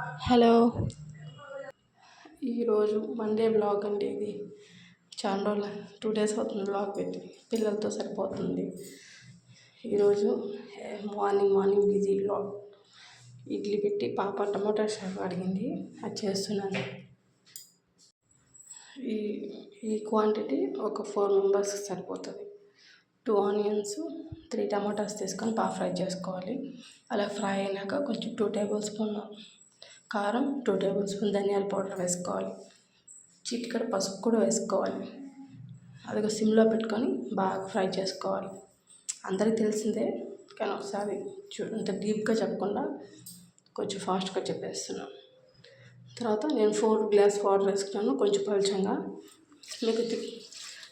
Hello. ఈరోజు Monday blog అండి ఇది. చాలా రోజులు టూ డేస్ అవుతుంది బ్లాగ్ పెట్టి. పిల్లలతో సరిపోతుంది. ఈరోజు morning morning busy blog idli పెట్టి పాప టమాటా షాప్ అడిగింది. అది చేస్తున్నాను. ఈ ఈ క్వాంటిటీ ఒక ఫోర్ మెంబర్స్కి సరిపోతుంది. టూ ఆనియన్స్ త్రీ టమాటాస్ తీసుకొని బాగా ఫ్రై చేసుకోవాలి. అలా ఫ్రై అయినాక కొంచెం టూ టేబుల్ స్పూన్ కారం టూ టేబుల్ స్పూన్ ధనియాల పౌడర్ వేసుకోవాలి. చిటికడ పసుపు కూడా వేసుకోవాలి. అది సిమ్లో పెట్టుకొని బాగా ఫ్రై చేసుకోవాలి. అందరికీ తెలిసిందే కానీ ఒకసారి చూ అంత డీప్గా చెప్పకుండా కొంచెం ఫాస్ట్గా చెప్పేస్తున్నాను తర్వాత నేను ఫోర్ గ్లాస్ వాటర్ వేసుకున్నాను కొంచెం పలుచంగా. మీకు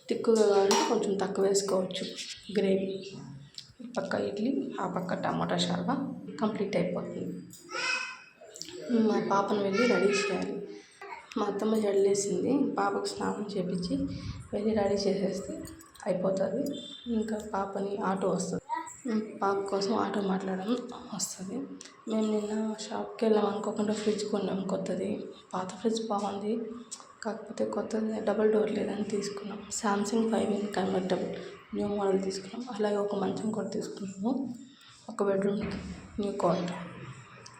తిక్కుగా కావాలంటే కొంచెం తక్కువ వేసుకోవచ్చు. గ్రేవీ. పక్క ఇడ్లీ ఆ పక్క టమాటా షార్వా కంప్లీట్ అయిపోతుంది. మా పాపను వెళ్ళి రెడీ చేయాలి. మా అత్తమ్మ జడలేసింది పాపకు స్నానం చేపించి వెళ్ళి రెడీ చేసేస్తే అయిపోతుంది. ఇంకా పాపని ఆటో వస్తుంది. పాప కోసం ఆటో మాట్లాడడం వస్తుంది. మేము నిన్న షాప్కి వెళ్ళాం అనుకోకుండా ఫ్రిడ్జ్ కొన్నాం. కొత్తది. పాత ఫ్రిడ్జ్ బాగుంది. కాకపోతే కొత్తది డబల్ డోర్ లేదని తీసుకున్నాం. Samsung five in convertible new model తీసుకున్నాం. అలాగే ఒక మంచం కూడా తీసుకున్నాము. ఒక బెడ్రూమ్కి న్యూ కాట్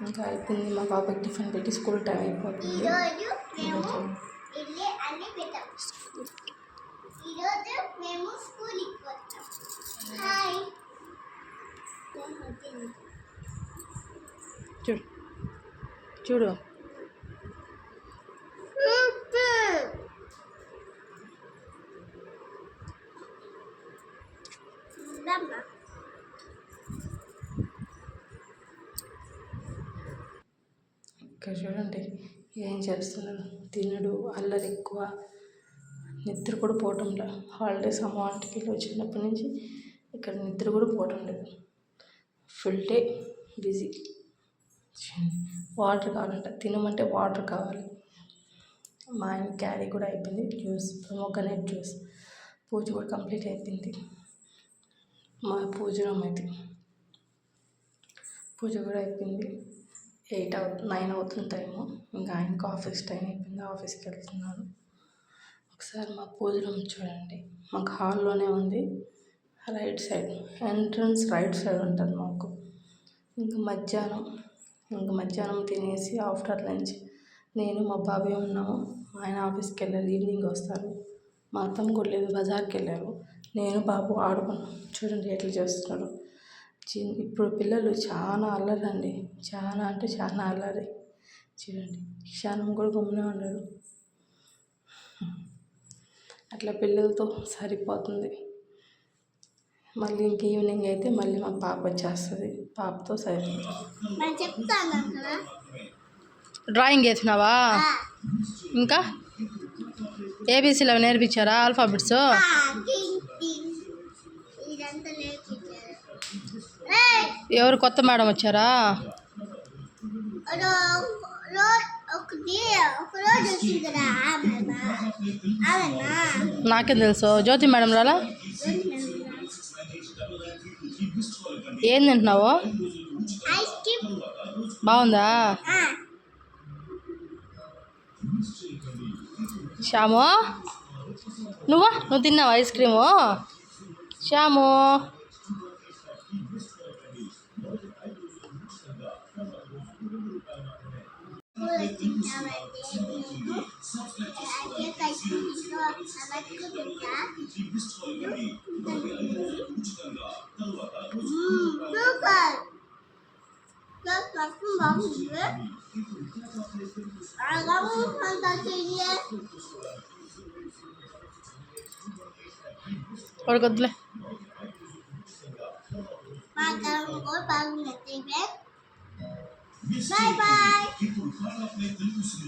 ఇంకా అయిపోయింది. మా పాపకి టిఫిన్ పెట్టి స్కూల్ టైం అయిపోతుంది. చూడు. చూడు. ఇక్కడ చూడండి ఏం చేస్తున్నాను తినడు అల్లరి ఎక్కువ. నిద్ర కూడా పోవటంలా హాలిడేస్ అమ్మ ఇంటికి వచ్చినప్పటి నుంచి ఇక్కడ నిద్ర కూడా పోవటం లేదు ఫుల్ డే బిజీ వాటర్ కావాలంట. తినమంటే వాటర్ కావాలి. మా ఆయన క్యారీ కూడా అయిపోయింది. జ్యూస్ మొగ్గనేట్ జ్యూస్ పూజ కూడా కంప్లీట్ అయిపోయింది. మా పూజ రూమ్ అయితే. పూజ కూడా అయిపోయింది. ఎయిట్ అవు నైన్ అవుతుంది టైము. ఇంకా ఆయనకు ఆఫీస్ టైం అయిపోయింది ఆఫీస్కి వెళ్తున్నాను ఒకసారి మా పూజ రూమ్ చూడండి. మాకు హాల్లోనే ఉంది. Right side entrance right side ఉంటుంది మాకు. ఇంకా మధ్యాహ్నం ఇంకా మధ్యాహ్నం తినేసి ఆఫ్టర్ లంచ్ నేను మా బాబాయ్ ఉన్నాము. ఆయన ఆఫీస్కి వెళ్ళారు ఈవినింగ్ వస్తారు. మా అత్తమ్మ కూడా లేదు బజార్కి వెళ్ళారు. నేను బాబు ఆడుకున్నాం. చూడండి ఎట్లా చేస్తున్నారు. చిన్న ఇప్పుడు పిల్లలు చాలా అల్లరి అండి చాలా అంటే చాలా అల్లరి. చూడండి. క్షణం కూడా గమ్మునే ఉండరు అట్లా పిల్లలతో సరిపోతుంది. మళ్ళీ ఇంక ఈవినింగ్ అయితే మళ్ళీ మా పాప వచ్చేస్తుంది. పాపతో సరిపోతుంది డ్రాయింగ్ వేసినావా ఇంకా? ఏబీసీలో నేర్పించారా? ఆల్ఫాబెట్స్? ఎవరు కొత్త మేడం వచ్చారా? నాకేం తెలుసు. జ్యోతి మేడం రాలా? ఏం తింటున్నావు? బాగుందా? శ్యాము? నువ్వు? నువ్వు తిన్నావు ఐస్ క్రీము? శ్యాము? और गदले पागल को पागल नहीं बैठ バイバイ